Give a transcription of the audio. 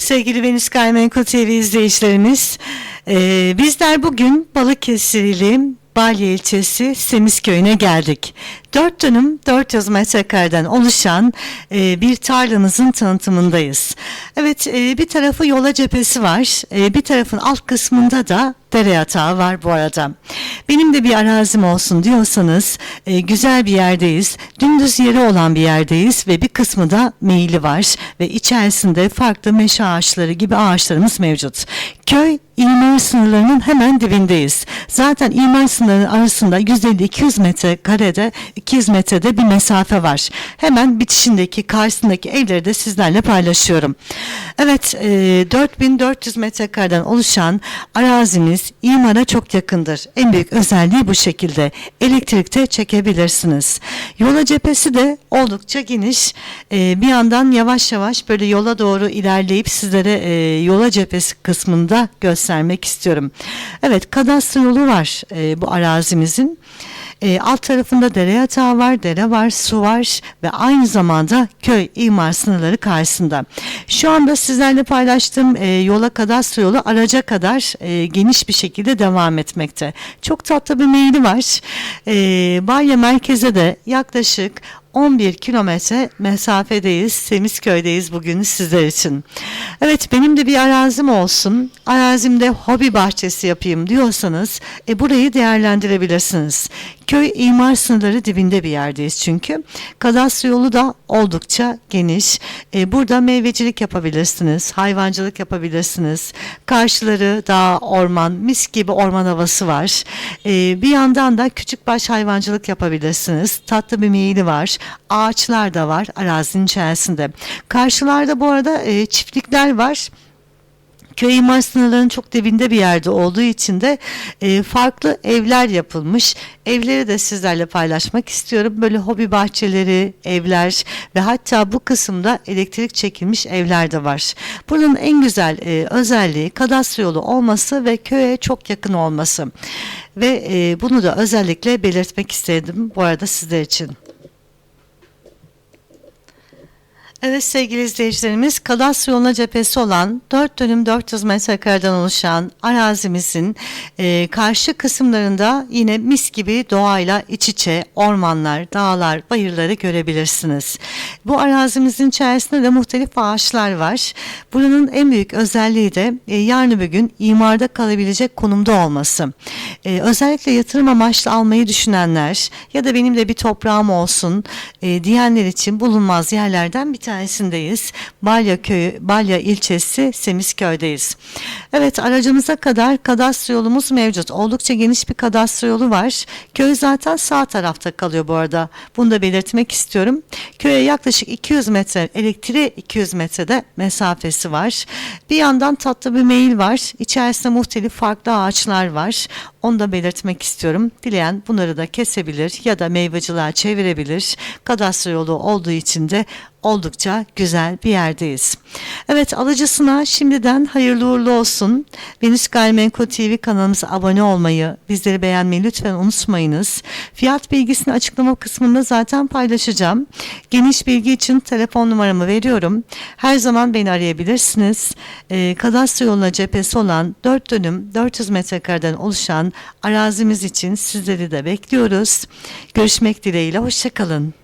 Sevgili Venüs Gayrimenkul TV izleyicilerimiz, eee, bizler bugün Balıkesir ili Balya ilçesi Semiz köyüne geldik. 4 dönüm 400 metrekareden oluşan eee, bir tarlamızın tanıtımındayız. Evet eee, bir tarafı yola cephesi var, eee, bir tarafın alt kısmında da dere yatağı var bu arada. Benim de bir arazim olsun diyorsanız e, güzel bir yerdeyiz. Dümdüz yeri olan bir yerdeyiz ve bir kısmı da meyili var ve içerisinde farklı meşe ağaçları gibi ağaçlarımız mevcut. Köy imar sınırlarının hemen dibindeyiz. Zaten imar sınırlarının arasında 150-200 metre karede 200 metrede bir mesafe var. Hemen bitişindeki karşısındaki evleri de sizlerle paylaşıyorum. Evet e, 4400 metrekareden oluşan arazimiz imara çok yakındır. En büyük özelliği bu şekilde. Elektrikte çekebilirsiniz. Yola cephesi de oldukça geniş. E, bir yandan yavaş yavaş böyle yola doğru ilerleyip sizlere e, yola cephesi kısmında göstermek istiyorum. Evet kadastro yolu var e, bu arazimizin. E, alt tarafında dere yatağı var, dere var, su var ve aynı zamanda köy imar sınırları karşısında. Şu anda sizlerle paylaştığım e, yola kadastro yolu araca kadar e, geniş bir şekilde devam etmekte. Çok tatlı bir meyili var. E, Balya merkeze de yaklaşık 11 kilometre mesafedeyiz. Semizköy'deyiz bugün sizler için. Evet benim de bir arazim olsun. Arazimde hobi bahçesi yapayım diyorsanız e, burayı değerlendirebilirsiniz. Köy imar sınırları dibinde bir yerdeyiz çünkü. Kadastro yolu da oldukça geniş. E, burada meyvecilik yapabilirsiniz, hayvancılık yapabilirsiniz. Karşıları dağ, orman, mis gibi orman havası var. E, bir yandan da küçük baş hayvancılık yapabilirsiniz. Tatlı bir meyili var. Ağaçlar da var arazinin içerisinde. Karşılarda bu arada e, çiftlikler var köy imar sınırlarının çok dibinde bir yerde olduğu için de e, farklı evler yapılmış. Evleri de sizlerle paylaşmak istiyorum. Böyle hobi bahçeleri, evler ve hatta bu kısımda elektrik çekilmiş evler de var. Buranın en güzel e, özelliği kadastro yolu olması ve köye çok yakın olması. Ve e, bunu da özellikle belirtmek istedim bu arada sizler için. Evet sevgili izleyicilerimiz kadastro yoluna cephesi olan 4 dönüm 400 metrekareden oluşan arazimizin e, karşı kısımlarında yine mis gibi doğayla iç içe ormanlar, dağlar, bayırları görebilirsiniz. Bu arazimizin içerisinde de muhtelif ağaçlar var. Buranın en büyük özelliği de e, yarın bir gün imarda kalabilecek konumda olması. E, özellikle yatırım amaçlı almayı düşünenler ya da benim de bir toprağım olsun e, diyenler için bulunmaz yerlerden bir tanesindeyiz. Balya köyü, Balya ilçesi Semizköy'deyiz. Evet aracımıza kadar kadastro yolumuz mevcut. Oldukça geniş bir kadastro yolu var. Köy zaten sağ tarafta kalıyor bu arada. Bunu da belirtmek istiyorum. Köye yaklaşık 200 metre, elektriğe 200 metrede mesafesi var. Bir yandan tatlı bir meyil var. İçerisinde muhtelif farklı ağaçlar var. Onu da belirtmek istiyorum. Dileyen bunları da kesebilir ya da meyvacılığa çevirebilir. Kadastro yolu olduğu için de oldukça güzel bir yerdeyiz. Evet alıcısına şimdiden hayırlı uğurlu olsun. Venüs Gayrimenkul TV kanalımıza abone olmayı, bizleri beğenmeyi lütfen unutmayınız. Fiyat bilgisini açıklama kısmında zaten paylaşacağım. Geniş bilgi için telefon numaramı veriyorum. Her zaman beni arayabilirsiniz. Ee, kadastro yoluna cephesi olan 4 dönüm 400 metrekareden oluşan arazimiz için sizleri de bekliyoruz. Görüşmek dileğiyle, hoşçakalın.